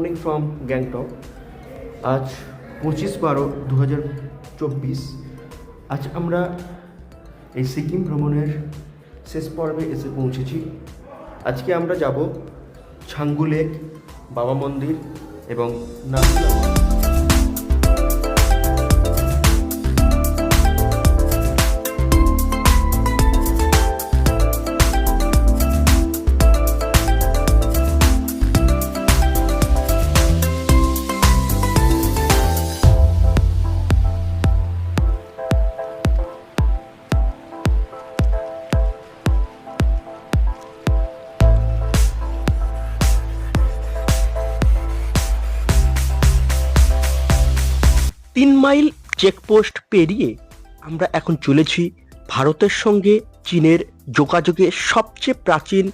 Morning from Gangtok আজ পঁচিশ বারো দু হাজার চব্বিশ। আজ আমরা এই সিকিম ভ্রমণের শেষ পর্বে এসে পৌঁছেছি। আজকে আমরা যাব ছাঙ্গু লেক, বাবা মন্দির এবং নাথুলা তিন মাইল চেকপোস্ট পেরিয়ে আমরা এখন চলেছি ভারতের সঙ্গে চীনের যোগাযোগের সবচেয়ে প্রাচীন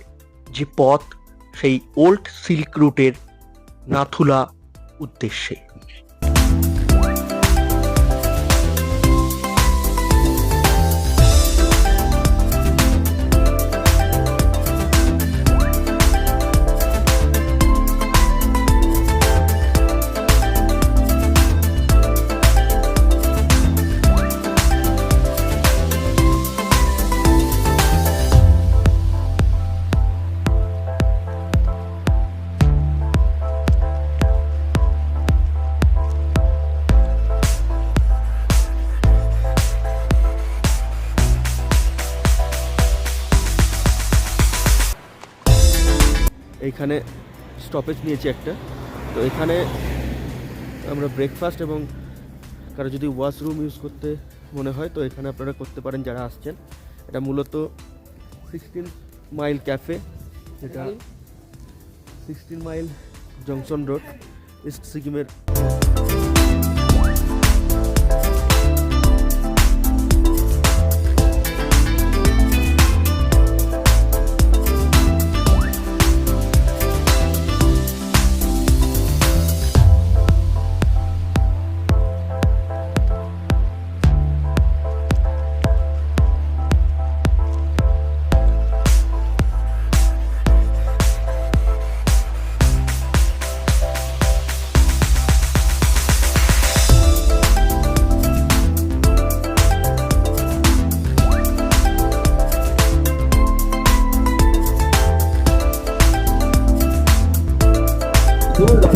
যে পথ, সেই ওল্ড সিল্ক রুটের নাথুলা উদ্দেশ্যে। এইখানে স্টপেজ নিয়েছি একটা। তো এখানে আমরা ব্রেকফাস্ট এবং কারও যদি ওয়াশরুম ইউজ করতে মনে হয়, তো এখানে আপনারা করতে পারেন যারা আসছেন। এটা মূলত সিক্সটিন মাইল ক্যাফে যেটা sixteen mile junction road east সিকিমের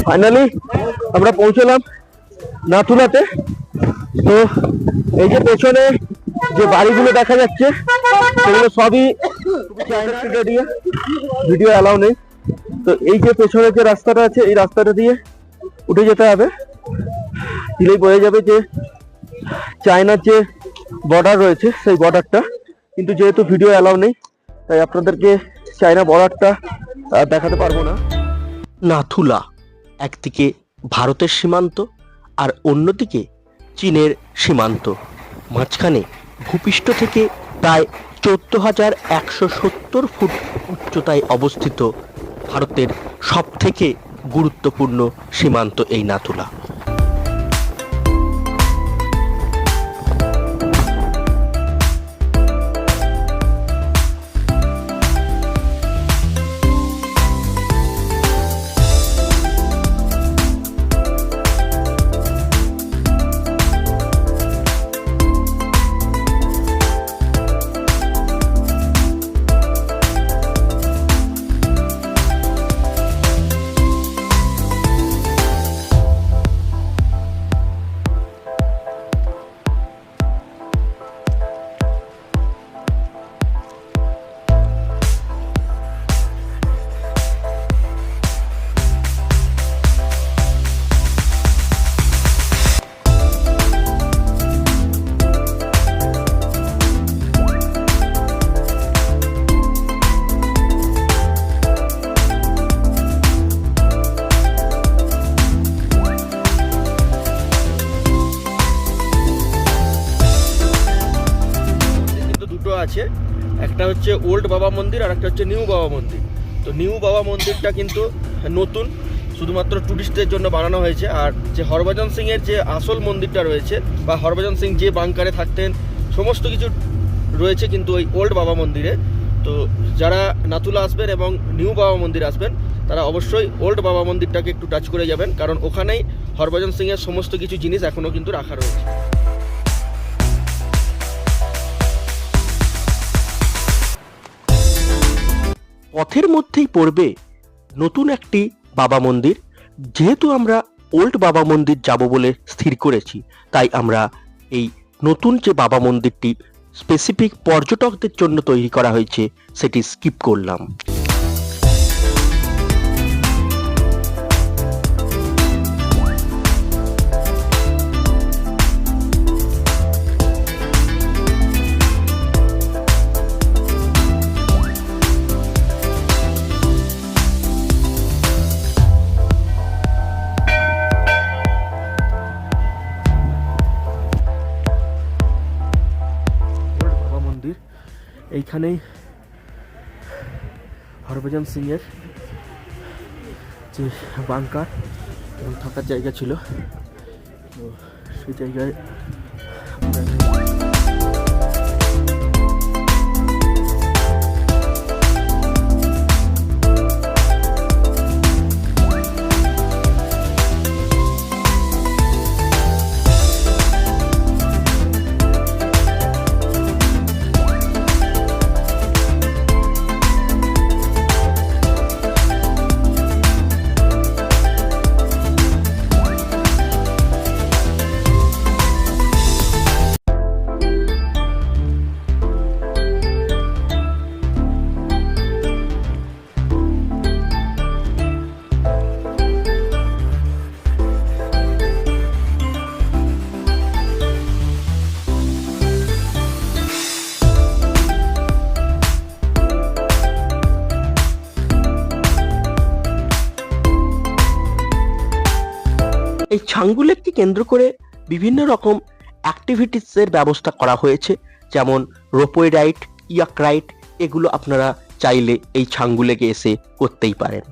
ফাইনালি আমরা পৌঁছলাম নাথুলাতে। তো এই যে পেছনে যে বাড়িগুলো দেখা যাচ্ছে, সেগুলো সবই এরিয়া ভিডিও অ্যালাউ নেই। তো এই যে পেছনে যে রাস্তাটা আছে, এই রাস্তাটা দিয়ে উঠে যেতে হবে। দিলেই বোঝা যাবে যে চায়নার যে বর্ডার রয়েছে, সেই বর্ডারটা কিন্তু যেহেতু ভিডিও অ্যালাউ নেই, তাই আপনাদেরকে চায়না বর্ডারটা দেখাতে পারব না। নাথুলা, একদিকে ভারতের সীমান্ত আর অন্যদিকে চীনের সীমান্ত। মাঝখানে ভূপৃষ্ঠ থেকে প্রায় চোদ্দ হাজার একশো সত্তর ফুট উচ্চতায় অবস্থিত ভারতের সবথেকে গুরুত্বপূর্ণ সীমান্ত এই নাথুলা। আছে। একটা হচ্ছে ওল্ড বাবা মন্দির আর একটা হচ্ছে নিউ বাবা মন্দির। তো নিউ বাবা মন্দিরটা কিন্তু নতুন, শুধুমাত্র ট্যুরিস্টদের জন্য বানানো হয়েছে। আর যে হরভজন সিংয়ের যে আসল মন্দিরটা রয়েছে বা হরভজন সিং যে বাংকারে থাকতেন, সমস্ত কিছু রয়েছে কিন্তু ওই ওল্ড বাবা মন্দিরে। তো যারা নাতুলা আসবেন এবং নিউ বাবা মন্দির আসবেন, তারা অবশ্যই ওল্ড বাবা মন্দিরটাকে একটু টাচ করে যাবেন। কারণ ওখানেই হরভজন সিংয়ের সমস্ত কিছু জিনিস এখনও কিন্তু রাখা রয়েছে। পথের মধ্যেই পড়বে নতুন একটি বাবা মন্দির। যেহেতু আমরা ওল্ড বাবা মন্দির যাব বলে স্থির করেছি, তাই আমরা এই নতুন যে বাবা মন্দিরটি স্পেসিফিক পর্যটকদের জন্য তৈরি করা হয়েছে, সেটি স্কিপ করলাম। এইখানেই হরভজন সিংয়ের যে বাংকার এবং থাকার জায়গা ছিল। তো সেই জায়গায় এই ছাঙ্গুলেককে কেন্দ্র করে বিভিন্ন রকম অ্যাক্টিভিটিসের ব্যবস্থা করা হয়েছে। যেমন রোপওয়ে রাইড ইয়াক রাইড এগুলো আপনারা চাইলে এই ছাঙ্গুলেকে এসে করতেই পারেন।